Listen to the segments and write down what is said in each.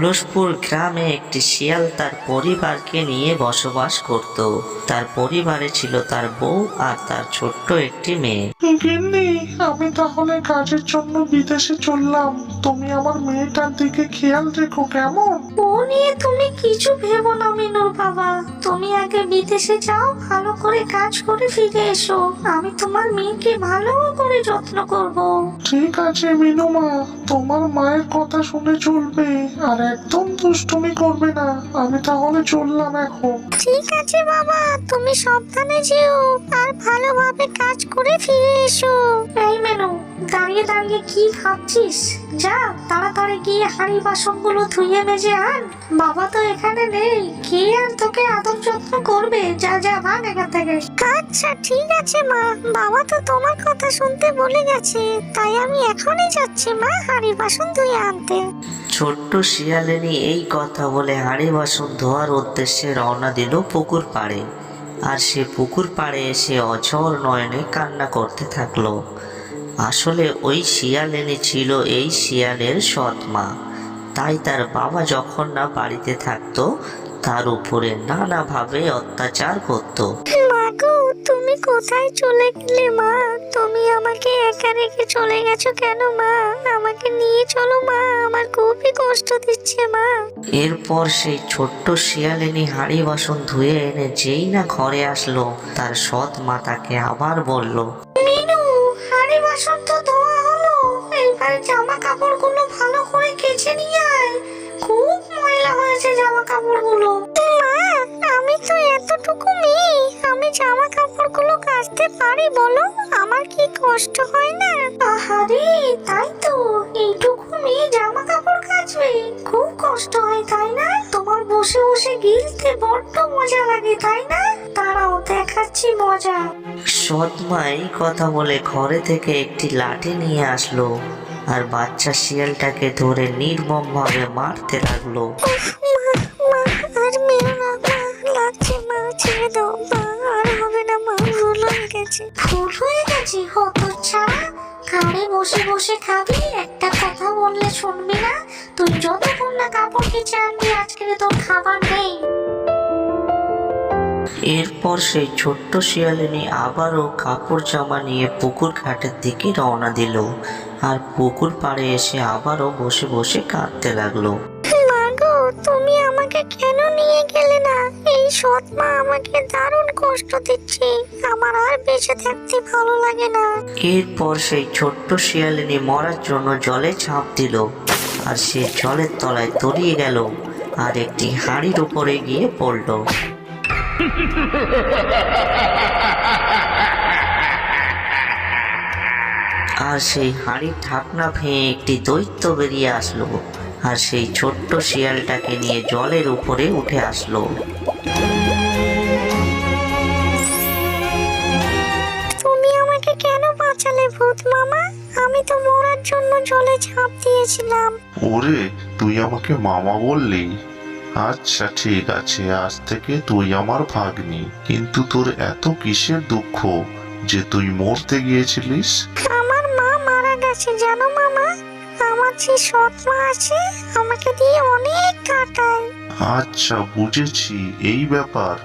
খোলসপুর গ্রামে একটি শিয়াল তার পরিবারকে নিয়ে বসবাস করত। তার পরিবারে ছিল তার বউ আর তার ছোট্ট একটি মেয়ে। গিন্নি আমি তাহলে কাজের জন্য বিদেশে চললাম। তুমি আমার মেয়েটার দিকে খেয়াল রেখো কেমন? ও নিয়ে তুমি কিছু ভেবো না মিনুর বাবা। তুমি আগে বিদেশে যাও ভালো করে কাজ করে ফিরে এসো। আমি তোমার মেয়েকে ভালো করে যত্ন করব। ঠিক আছে মিনুমা। তোমার মায়ের কথা শুনে চলবে। আর একদম দুষ্টুমি করবে না। আমি তাহলে চললাম এখন। ঠিক আছে বাবা তুমি সাবধানে যেও আর ভালোভাবে কাজ করে ফিরে এসো। এই মেনু দাঁড়িয়ে দাঁড়িয়ে কি ভাবছিস? যা তাড়াতাড়ি গিয়ে হাঁড়ি বাসনগুলো ধুয়ে মেজে আন। বাবা তো এখানে নেই কে আর তোকে আদর যত্ন করবে যা যা ভাগ এখান থেকে। আচ্ছা ঠিক আছে মা। বাবা তো তোমার কথা শুনতে বলে গেছে তাই আমি এখনই যাচ্ছি মা। হাঁড়ি বাসন ধুয়ে আনতে। ছোট্ট শিয়ালিনী এই কথা বলে হাঁড়ি বাসন ধোয়ার উদ্দেশ্যে রওনা দিল পুকুর পাড়ে। আর সে পুকুর পাড়ে এসে অঝর নয়নে কান্না করতে থাকল। আসলে ওই শিয়ালিনী ছিল এই শিয়ালের সৎ মা। তাই তার বাবা যখন না বাড়িতে থাকতো তার উপরে নানাভাবে অত্যাচার করতো। মাগো তুমি কোথায় চলে গেলে মা? তুমি আমাকে একা রেখে চলে গেছো কেন মা? আমাকে নিয়ে চলো মা আমার খুবই কষ্ট দিচ্ছে মা। এরপর সেই ছোট্ট শিয়ালিনী হাঁড়ি বাসন ধুয়ে এনে যেই না ঘরে আসলো তার সৎ মা তাকে আবার বলল মিনু হাড়ি বাসন তো ধোয়া হলো এইবার জামা কাপড়গুলো ভালো করে কেচে নিয়ে আয়। হয়েছে জামা কাপড়গুলো মা আমি তো এতটুকু মেয়ে আমি জামা কাপড়গুলো কাচতে পারি বলো? আমার কি কষ্ট হয় না? আহারে তাই তো। এইটুকু মেয়ে জামা কাপড় কাচবে। খুব কষ্ট হয় তাই না? তোমার বসে বসে গিলতে বড্ড মজা লাগে তাই না? তারাও দেখাচ্ছি মজা। সৎ মা এই কথা বলে ঘরে থেকে একটি লাঠি নিয়ে আসলো আর বাচ্চা শিয়ালটাকে ধরে নির্মম ভাবে মারতে লাগল। দাও মা আর হবে না মা ভুল হয়ে গেছে। ভুল হয়ে গেছে হত ছাড়া। ঘাড়ে বসে বসে খাবি একটা কথা বললে শুনবি না। তুই যতক্ষণ না কাপড় কেচে আনবি আজকে তোর খাবার নেই। এরপর সেই ছোট্ট শিয়ালিনী আবারও কাপড় জামা নিয়ে পুকুর ঘাটের দিকে রওনা দিল। আর পুকুর পাড়ে এসে আবারও বসে বসে কাঁদতে লাগল। আমাকে কেন নিয়ে গেলে না? এই সৎ মা আমাকে দারুণ কষ্ট দিচ্ছে। আমার আর বেঁচে থাকতে ভালো লাগে না। এরপর সেই ছোট্ট শিয়ালিনী মরার জন্য জলে ঝাঁপ দিল আর সে জলের তলায় তলিয়ে গেল আর একটি হাঁড়ির উপরে গিয়ে পড়ল। আর সেই হাঁড়ির ঢাকনা ভেঙে একটি দৈত্য বেরিয়ে আসলো। আর সেই ছোট্ট শিয়ালটাকে নিয়ে জলের উপরে উঠে আসলো। তুমি আমাকে কেন বাঁচালে ভূত মামা? আমি তো মরার জন্য জলে ঝাঁপ দিয়েছিলাম। ওরে তুই আমাকে মামা বললি? আচ্ছা ঠিক আছে আজ থেকে তুই আমার ভাগ্নি। কিন্তু তোর এত কিসের দুঃখ যে তুই মরতে গিয়েছিলিস? আমার মা মারা গেছে জানো মামা? আমার যে সৎ আছে? আমাকে দিয়ে অনেক কাটায়। আচ্ছা বুঝেছি। এই ব্যাপার।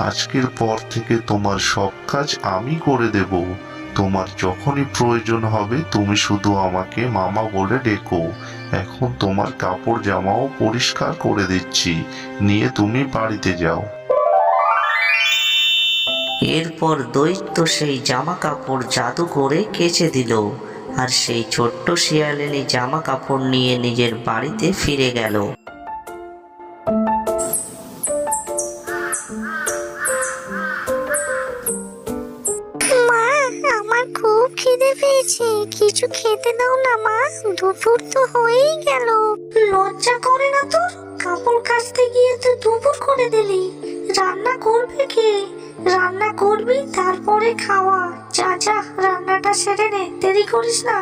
আজকের পর থেকে তোমার সব কাজ আমি করে দেব। তোমার যখনই প্রয়োজন হবে তুমি শুধু আমাকে মামা বলে ডেকো। এখন তোমার কাপড় জামাও পরিষ্কার করে দিচ্ছি। নিয়ে তুমি বাড়িতে যাও। এরপর দৈত্য সেই জামা কাপড় জাদু করে কেচে দিল। আর সেই ছোট্ট শিয়ালিনী জামা কাপড় নিয়ে নিজের বাড়িতে ফিরে গেল। মা, আমার খুব খিদে পেয়েছে। কিছু খেতে দাও না মা, দুপুর তো হয়েই গেল। লজ্জা করে না তোর কাপড় কাচতে গিয়ে তুই দুপুর করে দিলি। রান্না করবে কে? রান্না করবি, তারপরে খাওয়া। যা যা রান্নাটা সেরে নে দেরি করিস না।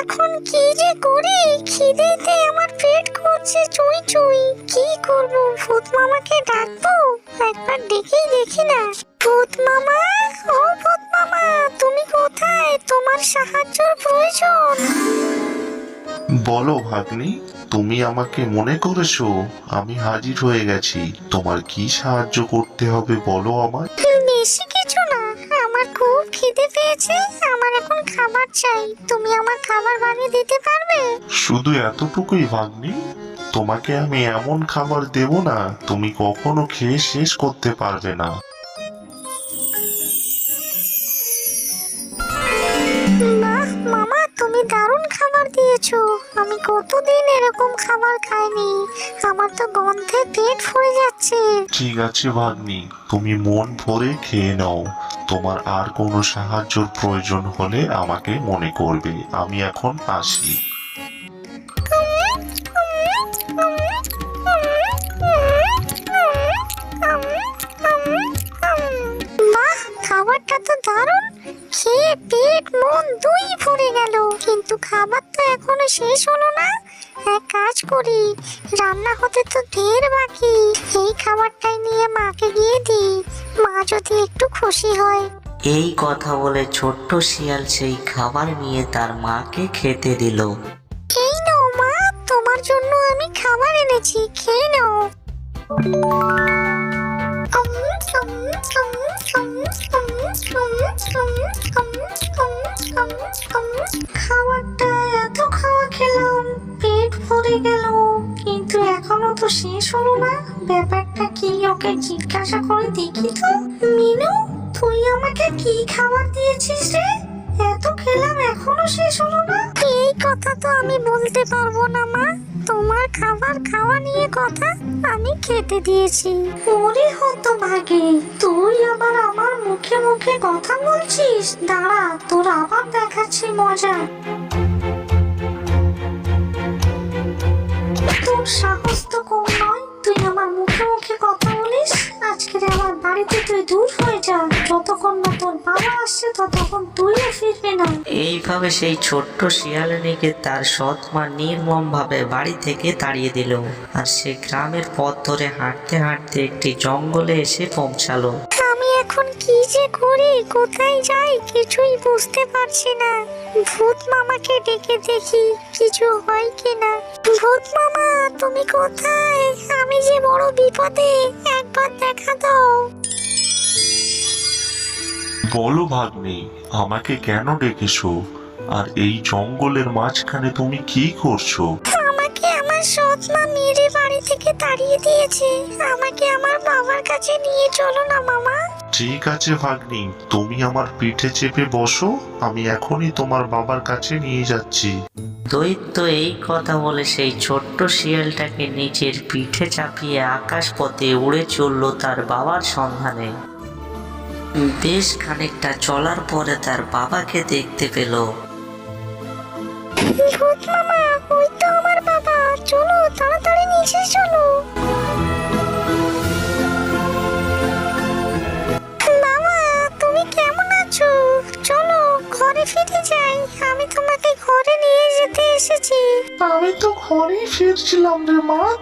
এখন কি যে করি? খিদেতে আমার পেট করছে চুই চুই। কি করব? ভূত মামাকে ডাকবো? একবার ডেকেই দেখি না। ভূত মামা? ও ভূত মামা তুমি কোথায়? তোমার সাহায্যের প্রয়োজন। বলো ভাগ্নি। তুমি আমাকে মনে করেছ আমি হাজির হয়ে গেছি। তোমার কি সাহায্য করতে হবে বলো আমায়? বেশি কিছু না। আমার খুব খিদে পেয়েছে। আমার এখন খাবার চাই। তুমি আমার খাবার বানিয়ে দিতে পারবে? শুধু এতটুকুই ভাগ্নি। তোমাকে আমি এমন খাবার দেব না তুমি কখনো খেয়ে শেষ করতে পারবে না। বাহ মামা তুমি দারুণ খাবার দিয়েছ আমি কতদিন এরকম খাবার খাইনি। আমার তো গন্ধে পেট ফুলে যাচ্ছে। ঠিক আছে, ভাগ্নি। তুমি মন ভরে খেয়ে নাও। তোমার আর কোনো সাহায্যর প্রয়োজন হলে আমাকে মনে করবে। আমি এখন আসি। খেয়ে পেট মন দুই ভরে গেল কিন্তু খাবার তো এখনও শেষ হলো না। এক কাজ করি রান্না হতে তো ঢের বাকি। এই খাবারটাই নিয়ে মাকে গিয়ে দিই। মা যদি একটু খুশি হয়। এই কথা বলে ছোট্ট শিয়াল সেই খাবার নিয়ে তার মাকে খেতে দিল। এই নাও মা তোমার জন্য আমি খাবার এনেছি খেয়ে নাও। খাবারটা এত খাওয়া খেলাম, পেট ভরে গেল। কিন্তু এখনও তো শেষ হলো না। ব্যাপারটা কি ওকে জিজ্ঞাসা করে দেখি তো। তুই আমাকে কি খাবার দিয়েছিস রে? এত খেলাম, এখনও শেষ হলো না। কথা তো আমি বলতে পারব না, মা। তোমার খাবার খাওয়া নিয়ে কথা আমি খেতে দিয়েছি। ওরে হতো ভাগে তুই আবার আমার মুখে মুখে কথা বলছিস? দাঁড়া, তোর আবার দেখাচ্ছি মজা। তোর সাহস তো কম বাবা আসছে ততক্ষণ তুইও ফিরবি না। এইভাবে সেই ছোট্ট শিয়ালিনীকে তার সৎ মা নির্মম ভাবে বাড়ি থেকে তাড়িয়ে দিল আর সে গ্রামের পথ ধরে হাঁটতে হাঁটতে একটি জঙ্গলে এসে পৌঁছালো। আমি এখন কি যে করি কোথায় যাই কিছুই বুঝতে পারছি না। ভূত মামাকে ডেকে দেখি কিছু হয় কিনা। ভূত মামা তুমি কোথায়? আমি যে বড় বিপদে একবার দেখা দাও। বলো ভাগ্নি আমাকে কেন ডেকেছো? আর এই জঙ্গলের মাঝখানে তুমি কি করছ? আমাকে আমার সৎ মা মেরে বাড়ি থেকে তাড়িয়ে দিয়েছে। আমাকে আমার বাবার কাছে নিয়ে চলো না মামা। ঠিক আছে ভাগ্নি। তুমি আমার পিঠে চেপে বসো। আমি এখনই তোমার বাবার কাছে নিয়ে যাচ্ছি। দৈত্য এই কথা বলে সেই ছোট্ট শিয়ালটাকে নিচের পিঠে চাপিয়ে আকাশ পথে উড়ে চলল তার বাবার সন্ধানে। বেশ খানিকটা চলার পরে তার বাবাকে দেখতে পেল মামা ওই তো আমার বাবা চলো তাড়াতাড়ি নিচে চলো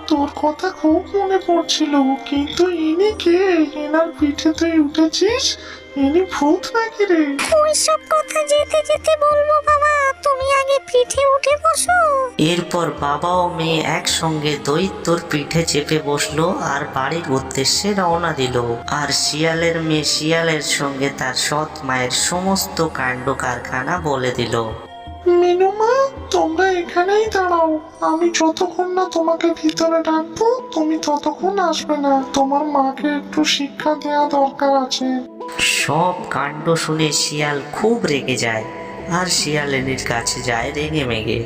তোর কথা খুব মনে পড়ছিল কিন্তু ইনি কে? এনার পিঠে তুই উঠেছিস? ইনি ভূত নাকি রে? ওইসব কথা যেতে যেতে বলব বাবা তুমি আগে পিঠে উঠে বসো। এরপর বাবা ও মেয়ে একসঙ্গে দৈত্যর পিঠে চেপে বসল আর বাড়ির উদ্দেশ্যে রওনা দিল। আর শিয়ালের মেয়ে শিয়ালের সঙ্গে তার সৎ মায়ের সমস্ত কাণ্ড কারখানা বলে দিল। মিনুমা তোমরা এখানেই দাঁড়াও। আমি যতক্ষণ না তোমাকে ভিতরে ডাকবো তুমি ততক্ষণ আসবে না। তোমার মাকে একটু শিক্ষা দেওয়া দরকার আছে। সব কাণ্ড শুনে শিয়াল খুব রেগে যায়। আর শিয়াল শিয়ালিনীর কাছে যায় রেগে মেগে।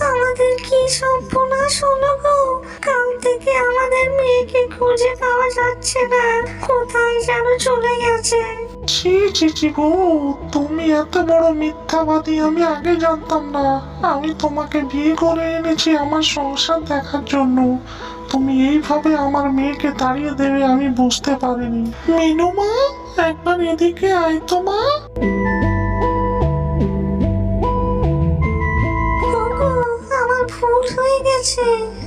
আমাদের কি সর্বনাশ হলো গো? কাল থেকে আমাদের মেয়েকে খুঁজে পাওয়া যাচ্ছে না। কোথায় যেন চলে গেছে। ছি ছি ছি গো, তুমি এত বড় মিথ্যাবাদী, আমি আগে জানতাম না। আমি তোমাকে বিয়ে করে এনেছি আমার সংসার দেখার জন্য। তুমি এইভাবে আমার মেয়েকে তাড়িয়ে দেবে, আমি বুঝতে পারিনি। মিনু মা, একবার এদিকে আয় তো মা। আমার ভুল হয়ে গেছে।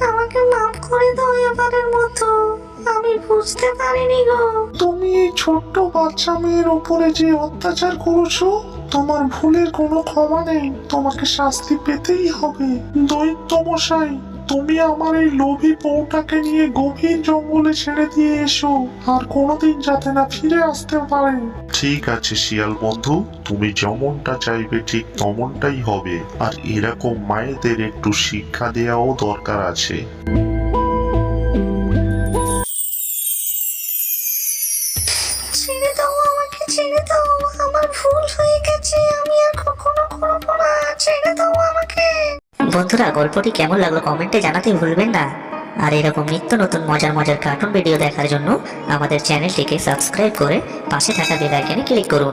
আমাকে মাফ করে দাও এবারের মতো। আমি বুঝতে পারিনি গো। তুমি এই ছোট্ট বাচ্চা মেয়ের উপরে যে অত্যাচার করেছ তোমার ভুলের কোনো ক্ষমা নেই। তোমাকে শাস্তি পেতেই হবে। দৈত্য মশাই তুমি আমার এই লোভী বউটাকে নিয়ে গভীর জঙ্গলে ছেড়ে দিয়ে এসো। আর কোনোদিন যাতে না ফিরে আসতে পারে। ঠিক আছে শিয়াল বন্ধু তুমি যেমনটা চাইবে ঠিক তেমনটাই হবে। আর এরকম মায়েদের একটু শিক্ষা দেওয়াও দরকার আছে। ছেড়ে দাও, আমার ভুল হয়ে গেছে, আমি আর কখনো করব না, ছেড়ে দাও আমাকে। বন্ধুরা, গল্পটি কেমন লাগল কমেন্টে জানাতে ভুলবেন না। আর এরকম নিত্য নতুন মজার মজার কার্টুন ভিডিও দেখার জন্য আমাদের চ্যানেলটিকে সাবস্ক্রাইব করে পাশে থাকা বেল ক্লিক করুন।